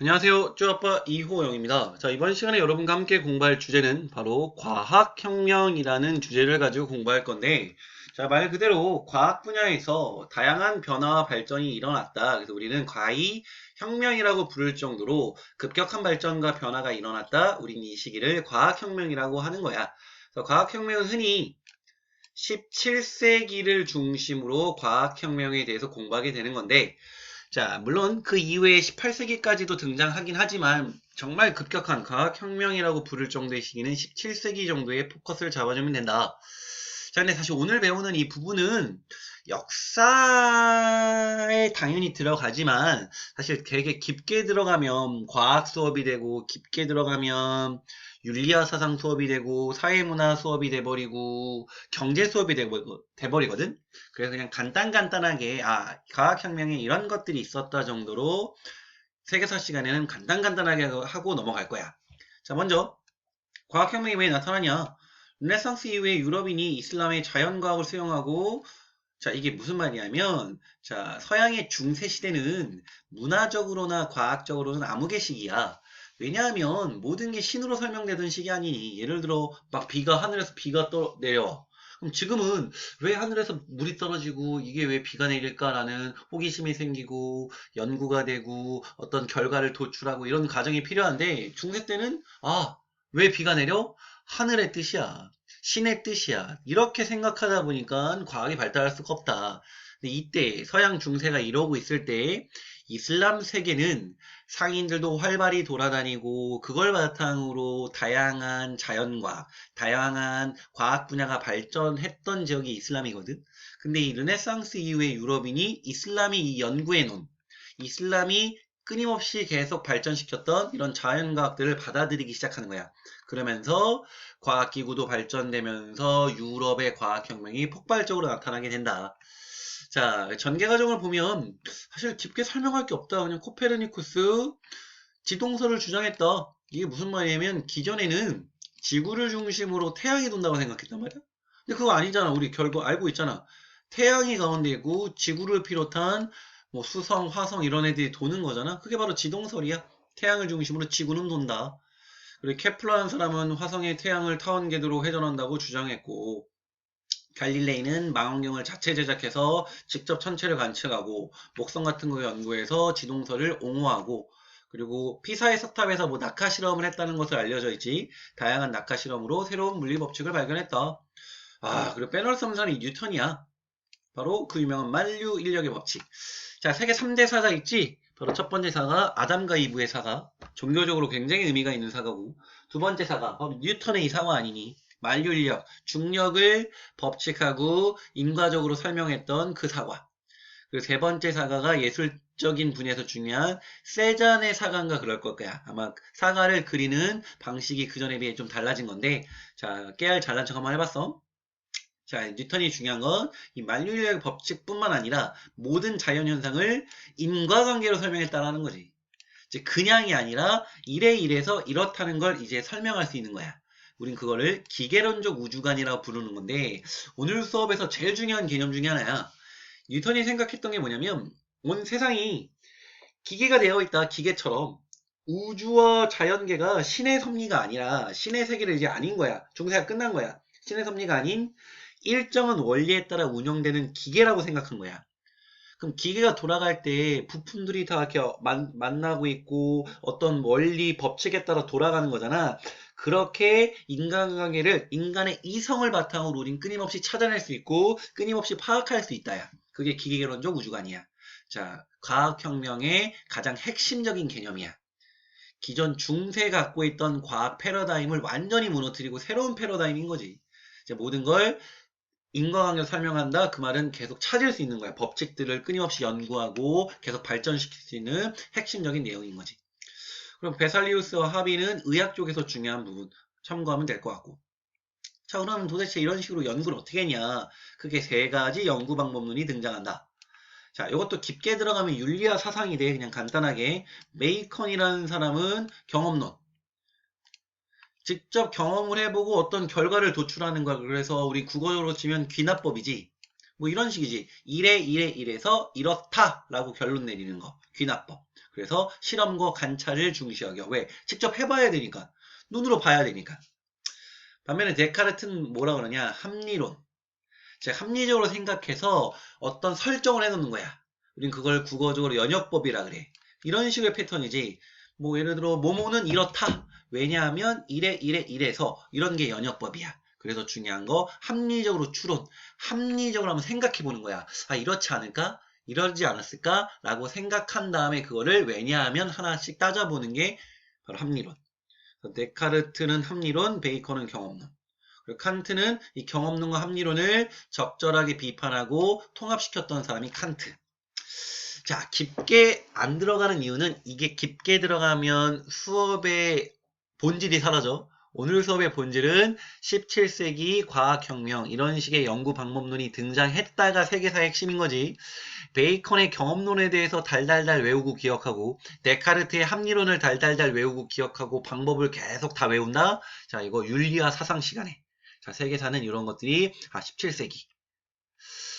안녕하세요. 쭈아빠 이호영입니다. 자, 이번 시간에 여러분과 함께 공부할 주제는 바로 과학혁명이라는 주제를 가지고 공부할 건데, 자, 말 그대로 과학 분야에서 다양한 변화와 발전이 일어났다. 그래서 우리는 과이 혁명이라고 부를 정도로 급격한 발전과 변화가 일어났다. 우린 이 시기를 과학혁명이라고 하는 거야. 그래서 과학혁명은 흔히 17세기를 중심으로 과학혁명에 대해서 공부하게 되는 건데, 자, 물론 그 이후에 18세기까지도 등장하긴 하지만 정말 급격한 과학혁명이라고 부를 정도의 시기는 17세기 정도의 포커스를 잡아주면 된다. 자, 근데 사실 오늘 배우는 이 부분은 역사에 당연히 들어가지만 사실 되게 깊게 들어가면 과학 수업이 되고 깊게 들어가면 윤리학 사상 수업이 되고 사회문화 수업이 돼버리고 경제 수업이 돼버- 돼버리거든. 그래서 그냥 간단간단하게 아 과학혁명에 이런 것들이 있었다 정도로 세계사 시간에는 간단간단하게 하고 넘어갈 거야. 자 먼저 과학혁명이 왜 나타나냐? 르네상스 이후에 유럽인이 이슬람의 자연과학을 수용하고 자 이게 무슨 말이냐면 자 서양의 중세 시대는 문화적으로나 과학적으로는 암흑의시기야. 왜냐하면 모든 게 신으로 설명되던 시기 아니니 예를 들어 막 비가 하늘에서 비가 떠 내려 그럼 지금은 왜 하늘에서 물이 떨어지고 이게 왜 비가 내릴까라는 호기심이 생기고 연구가 되고 어떤 결과를 도출하고 이런 과정이 필요한데 중세 때는 아, 왜 비가 내려? 하늘의 뜻이야. 신의 뜻이야. 이렇게 생각하다 보니까 과학이 발달할 수가 없다. 근데 이때 서양 중세가 이러고 있을 때 이슬람 세계는 상인들도 활발히 돌아다니고 그걸 바탕으로 다양한 자연과학, 다양한 과학 분야가 발전했던 지역이 이슬람이거든. 근데 이 르네상스 이후에 유럽인이 이슬람이 이 연구해 놓은 이슬람이 끊임없이 계속 발전시켰던 이런 자연과학들을 받아들이기 시작하는 거야. 그러면서 과학기구도 발전되면서 유럽의 과학혁명이 폭발적으로 나타나게 된다. 자, 전개 과정을 보면 사실 깊게 설명할 게 없다. 그냥 코페르니쿠스 지동설을 주장했다. 이게 무슨 말이냐면 기존에는 지구를 중심으로 태양이 돈다고 생각했단 말이야. 근데 그거 아니잖아. 우리 결국 알고 있잖아. 태양이 가운데 있고 지구를 비롯한 뭐 수성, 화성 이런 애들이 도는 거잖아. 그게 바로 지동설이야. 태양을 중심으로 지구는 돈다. 그리고 케플러라는 사람은 화성의 태양을 타원 궤도로 회전한다고 주장했고 갈릴레이는 망원경을 자체 제작해서 직접 천체를 관측하고 목성 같은 거 연구해서 지동설을 옹호하고 그리고 피사의 석탑에서 뭐 낙하 실험을 했다는 것을 알려져 있지 다양한 낙하 실험으로 새로운 물리 법칙을 발견했다. 아 그리고 없는 사람이 뉴턴이야. 바로 그 유명한 만류 인력의 법칙. 자 세계 3대 사가 있지. 바로 첫 번째 사가 아담과 이브의 사가 종교적으로 굉장히 의미가 있는 사가고 두 번째 사가 바로 뉴턴의 이 사가 아니니 만류인력, 중력을 법칙하고 인과적으로 설명했던 그 사과. 그리고 세 번째 사과가 예술적인 분야에서 중요한 세잔의 사과인가 그럴 걸 거야. 아마 사과를 그리는 방식이 그 전에 비해 좀 달라진 건데, 자, 깨알 잘난 척 한번 해봤어. 자, 뉴턴이 중요한 건 이 만류인력의 법칙뿐만 아니라 모든 자연 현상을 인과관계로 설명했다라는 거지. 이제 그냥이 아니라 이래 이래서 이렇다는 걸 이제 설명할 수 있는 거야. 우린 그거를 기계론적 우주관이라고 부르는 건데 오늘 수업에서 제일 중요한 개념 중에 하나야. 뉴턴이 생각했던 게 뭐냐면 온 세상이 기계가 되어 있다. 기계처럼 우주와 자연계가 신의 섭리가 아니라 신의 세계를 이제 아닌 거야. 중세가 끝난 거야. 신의 섭리가 아닌 일정한 원리에 따라 운영되는 기계라고 생각한 거야. 그럼 기계가 돌아갈 때 부품들이 다 이렇게 만, 만나고 있고 어떤 원리 법칙에 따라 돌아가는 거잖아. 그렇게 인간관계를 인간의 이성을 바탕으로 우린 끊임없이 찾아낼 수 있고 끊임없이 파악할 수 있다야. 그게 기계론적 우주관이야. 자, 과학혁명의 가장 핵심적인 개념이야. 기존 중세 갖고 있던 과학 패러다임을 완전히 무너뜨리고 새로운 패러다임인 거지. 모든 걸 인과관계로 설명한다. 그 말은 계속 찾을 수 있는 거야. 법칙들을 끊임없이 연구하고 계속 발전시킬 수 있는 핵심적인 내용인 거지. 그럼 베살리우스와 하비는 의학 쪽에서 중요한 부분 참고하면 될 것 같고. 자, 그러면 도대체 이런 식으로 연구를 어떻게 했냐? 그게 세 가지 연구 방법론이 등장한다. 자, 이것도 깊게 들어가면 윤리학 사상이 돼. 그냥 간단하게. 메이컨이라는 사람은 경험론. 직접 경험을 해보고 어떤 결과를 도출하는 거야. 그래서 우리 국어적으로 치면 귀납법이지. 뭐 이런 식이지. 이래, 이래, 이래서 이렇다 라고 결론 내리는 거. 귀납법. 그래서 실험과 관찰을 중시하겨. 왜? 직접 해봐야 되니까. 눈으로 봐야 되니까. 반면에 데카르트는 뭐라 그러냐? 합리론. 즉 합리적으로 생각해서 어떤 설정을 해놓는 거야. 우린 그걸 국어적으로 연역법이라 그래. 이런 식의 패턴이지. 뭐 예를 들어 모모는 이렇다. 왜냐하면 이래 이래 이래서 이런 게 연역법이야. 그래서 중요한 거 합리적으로 추론. 합리적으로 한번 생각해 보는 거야. 아 이렇지 않을까? 이러지 않았을까? 라고 생각한 다음에 그거를 왜냐하면 하나씩 따져보는 게 바로 합리론. 데카르트는 합리론, 베이컨은 경험론. 그리고 칸트는 이 경험론과 합리론을 적절하게 비판하고 통합시켰던 사람이 칸트. 자, 깊게 안 들어가는 이유는 이게 깊게 들어가면 수업의 본질이 사라져. 오늘 수업의 본질은 17세기 과학혁명 이런 식의 연구 방법론이 등장했다가 세계사의 핵심인 거지. 베이컨의 경험론에 대해서 달달달 외우고 기억하고 데카르트의 합리론을 달달달 외우고 기억하고 방법을 계속 다 외운다. 자, 이거 윤리와 사상 시간에. 자, 세계사는 이런 것들이 아 17세기.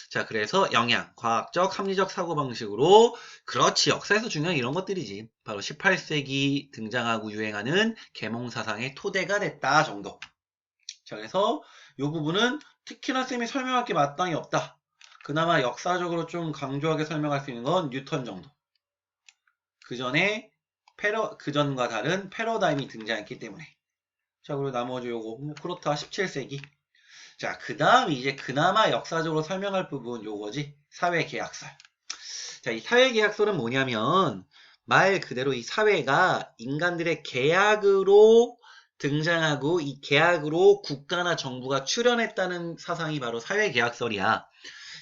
자, 그래서 영양, 과학적, 합리적 사고방식으로, 그렇지, 역사에서 중요한 이런 것들이지. 바로 18세기 등장하고 유행하는 계몽사상의 토대가 됐다 정도. 자, 그래서 이 부분은 특히나 쌤이 설명할 게 마땅히 없다. 그나마 역사적으로 좀 강조하게 설명할 수 있는 건 뉴턴 정도. 그 전에 패러, 그 전과 다른 패러다임이 등장했기 때문에. 자, 그리고 나머지 요거, 뭐, 그렇다, 17세기. 자, 그 다음 이제 그나마 역사적으로 설명할 부분 요거지. 사회계약설. 자, 이 사회계약설은 뭐냐면, 말 그대로 이 사회가 인간들의 계약으로 등장하고 이 계약으로 국가나 정부가 출연했다는 사상이 바로 사회계약설이야.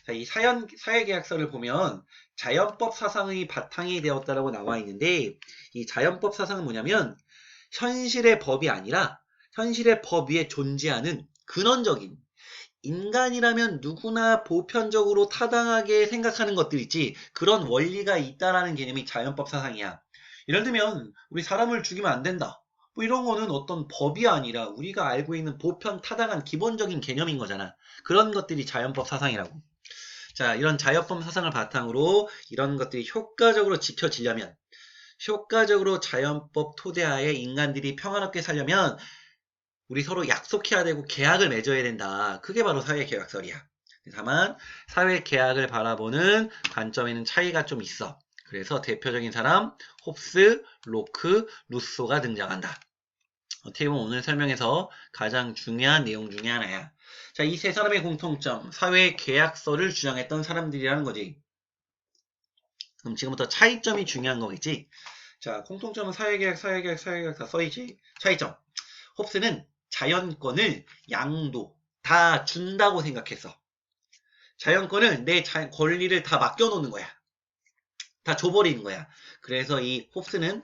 자, 이 사연, 사회계약설을 보면 자연법 사상의 바탕이 되었다라고 나와 있는데, 이 자연법 사상은 뭐냐면, 현실의 법이 아니라 현실의 법 위에 존재하는 근원적인 인간이라면 누구나 보편적으로 타당하게 생각하는 것들 있지 그런 원리가 있다라는 개념이 자연법 사상이야. 예를 들면 우리 사람을 죽이면 안 된다. 뭐 이런 거는 어떤 법이 아니라 우리가 알고 있는 보편 타당한 기본적인 개념인 거잖아. 그런 것들이 자연법 사상이라고. 자, 이런 자연법 사상을 바탕으로 이런 것들이 효과적으로 지켜지려면 효과적으로 자연법 토대하에 인간들이 평화롭게 살려면 우리 서로 약속해야 되고 계약을 맺어야 된다. 그게 바로 사회 계약설이야. 다만 사회 계약을 바라보는 관점에는 차이가 좀 있어. 그래서 대표적인 사람 홉스, 로크, 루소가 등장한다. 어떻게 보면 오늘 설명에서 가장 중요한 내용 중에 하나야. 자, 이 세 사람의 공통점, 사회 계약설을 주장했던 사람들이라는 거지. 그럼 지금부터 차이점이 중요한 거겠지? 자, 공통점은 사회계약, 사회계약, 사회계약 다 써있지? 차이점. 홉스는 자연권을 양도 다 준다고 생각했어. 자연권을 내 자, 권리를 다 맡겨놓는 거야. 다 줘버리는 거야. 그래서 이 홉스는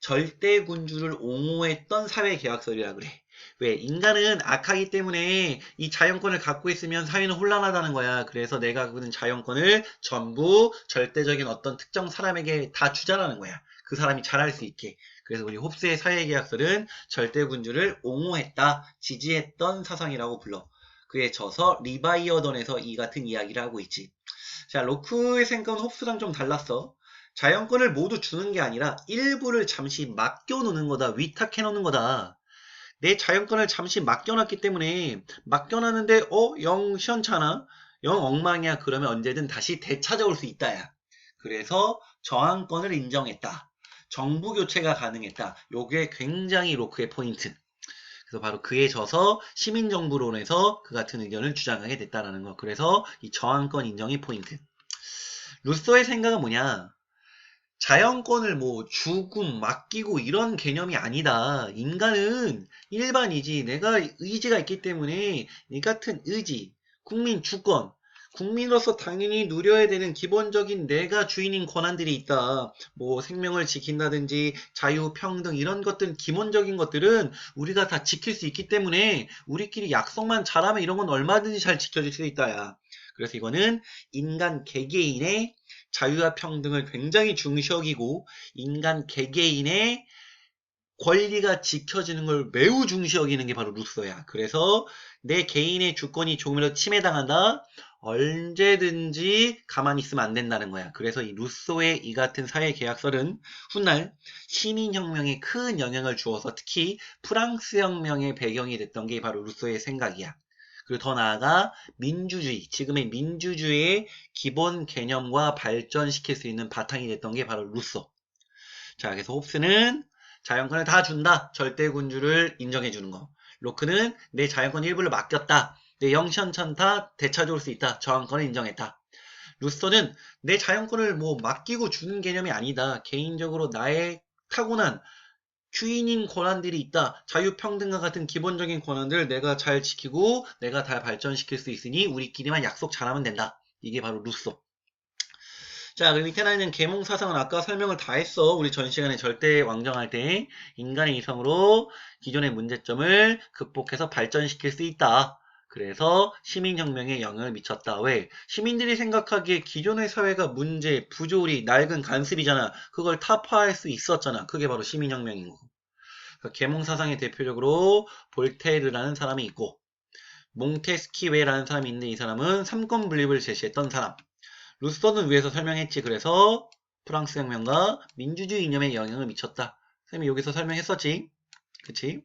절대 군주를 옹호했던 사회 계약설이라 그래. 왜? 인간은 악하기 때문에 이 자연권을 갖고 있으면 사회는 혼란하다는 거야. 그래서 내가 그는 자연권을 전부 절대적인 어떤 특정 사람에게 다 주자라는 거야. 그 사람이 잘할 수 있게. 그래서 우리 홉스의 사회계약설은 절대군주를 옹호했다, 지지했던 사상이라고 불러. 그에 져서 리바이어던에서 이 같은 이야기를 하고 있지. 자, 로크의 생각은 홉스랑 좀 달랐어. 자연권을 모두 주는 게 아니라 일부를 잠시 맡겨놓는 거다, 위탁해놓는 거다. 내 자연권을 잠시 맡겨놨기 때문에 맡겨놨는데 어? 영 시원찮아? 영 엉망이야. 그러면 언제든 다시 되찾아올 수 있다야. 그래서 저항권을 인정했다. 정부 교체가 가능했다. 요게 굉장히 로크의 포인트. 그래서 바로 그에 져서 시민정부론에서 그 같은 의견을 주장하게 됐다라는 거. 그래서 이 저항권 인정이 포인트. 루소의 생각은 뭐냐? 자연권을 뭐 주고 맡기고 이런 개념이 아니다. 인간은 일반이지. 내가 의지가 있기 때문에 이 같은 의지, 국민 주권, 국민으로서 당연히 누려야 되는 기본적인 내가 주인인 권한들이 있다. 뭐 생명을 지킨다든지 자유, 평등 이런 것들 기본적인 것들은 우리가 다 지킬 수 있기 때문에 우리끼리 약속만 잘하면 이런 건 얼마든지 잘 지켜질 수 있다야. 그래서 이거는 인간 개개인의 자유와 평등을 굉장히 중시 여기고 인간 개개인의 권리가 지켜지는 걸 매우 중시 여기는 게 바로 루소야. 그래서 내 개인의 주권이 조금이라도 침해당한다. 언제든지 가만히 있으면 안 된다는 거야. 그래서 이 루소의 이 같은 사회 계약설은 훗날 시민혁명에 큰 영향을 주어서 특히 프랑스 혁명의 배경이 됐던 게 바로 루소의 생각이야. 그리고 더 나아가 민주주의, 지금의 민주주의의 기본 개념과 발전시킬 수 있는 바탕이 됐던 게 바로 루소. 자, 그래서 홉스는 자연권을 다 준다. 절대군주를 인정해 주는 거. 로크는 내 자연권 일부를 맡겼다. 내 영천천타 되찾아올 수 있다. 저항권을 인정했다. 루소는 내 자연권을 뭐 맡기고 주는 개념이 아니다. 개인적으로 나의 타고난 주인인 권한들이 있다. 자유평등과 같은 기본적인 권한들을 내가 잘 지키고 내가 다 발전시킬 수 있으니 우리끼리만 약속 잘하면 된다. 이게 바로 루소. 자, 그 밑에 나 있는 계몽 사상은 아까 설명을 다 했어. 우리 전 시간에 절대 왕정할 때 인간의 이성으로 기존의 문제점을 극복해서 발전시킬 수 있다. 그래서 시민혁명에 영향을 미쳤다. 왜? 시민들이 생각하기에 기존의 사회가 문제, 부조리, 낡은 간습이잖아. 그걸 타파할 수 있었잖아. 그게 바로 시민혁명인 거고. 그러니까 계몽 사상의 대표적으로 볼테르라는 사람이 있고 몽테스키웨라는 사람이 있는데 이 사람은 삼권 분립을 제시했던 사람. 루소는 위에서 설명했지. 그래서 프랑스 혁명과 민주주의 이념에 영향을 미쳤다. 선생님이 여기서 설명했었지. 그치?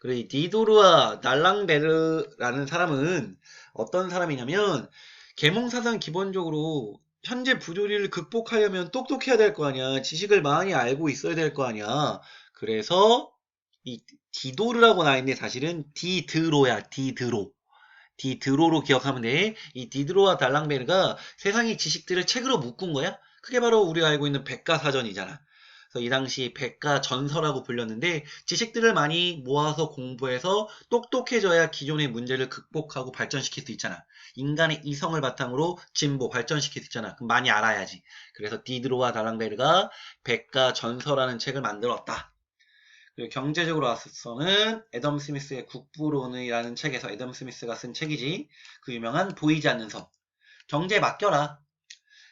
그리고 이 디도르와 날랑베르라는 사람은 어떤 사람이냐면 계몽사상 기본적으로 현재 부조리를 극복하려면 똑똑해야 될 거 아니야. 지식을 많이 알고 있어야 될 거 아니야. 그래서 이 디도르라고 나와 있는데 사실은 디드로야. 디드로. 디드로로 기억하면 돼. 이 디드로와 달랑베르가 세상의 지식들을 책으로 묶은 거야. 그게 바로 우리가 알고 있는 백과사전이잖아. 그래서 이 당시 백과 전서라고 불렸는데 지식들을 많이 모아서 공부해서 똑똑해져야 기존의 문제를 극복하고 발전시킬 수 있잖아. 인간의 이성을 바탕으로 진보 발전시킬 수 있잖아. 그럼 많이 알아야지. 그래서 디드로와 달랑베르가 백과 전서라는 책을 만들었다. 그리고 경제적으로 와서는 애덤 스미스의 국부론이라는 책에서 애덤 스미스가 쓴 책이지. 그 유명한 보이지 않는 섬. 경제에 맡겨라.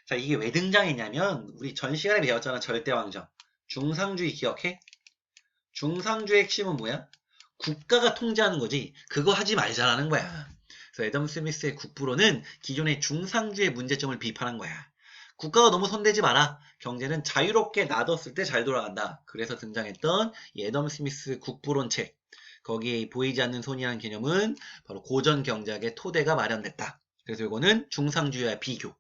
자, 이게 왜 등장했냐면 우리 전 시간에 배웠잖아. 절대왕정. 중상주의 기억해? 중상주의 핵심은 뭐야? 국가가 통제하는 거지. 그거 하지 말자라는 거야. 그래서 애덤 스미스의 국부론은 기존의 중상주의 문제점을 비판한 거야. 국가가 너무 손대지 마라. 경제는 자유롭게 놔뒀을 때 잘 돌아간다. 그래서 등장했던 이 애덤 스미스 국부론 책. 거기에 보이지 않는 손이라는 개념은 바로 고전 경제학의 토대가 마련됐다. 그래서 이거는 중상주의와 비교.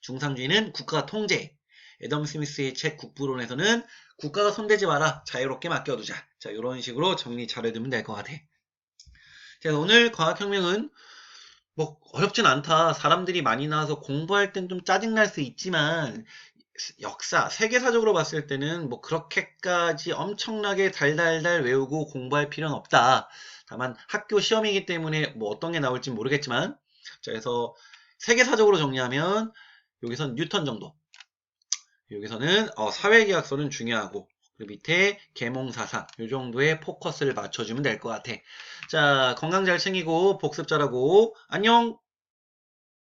중상주의는 국가가 통제. 애덤 스미스의 책 국부론에서는 국가가 손대지 마라. 자유롭게 맡겨두자. 자, 이런 식으로 정리 잘 해두면 될 것 같아. 그래서 오늘 과학혁명은 뭐 어렵진 않다. 사람들이 많이 나와서 공부할 땐 좀 짜증날 수 있지만 역사, 세계사적으로 봤을 때는 뭐 그렇게까지 엄청나게 달달달 외우고 공부할 필요는 없다. 다만 학교 시험이기 때문에 뭐 어떤 게 나올지 모르겠지만 자, 그래서 세계사적으로 정리하면 여기선 뉴턴 정도. 여기서는 어, 사회계약서는 중요하고 그 밑에 계몽사상 이 정도의 포커스를 맞춰주면 될 것 같아. 자 건강 잘 챙기고 복습 잘하고 안녕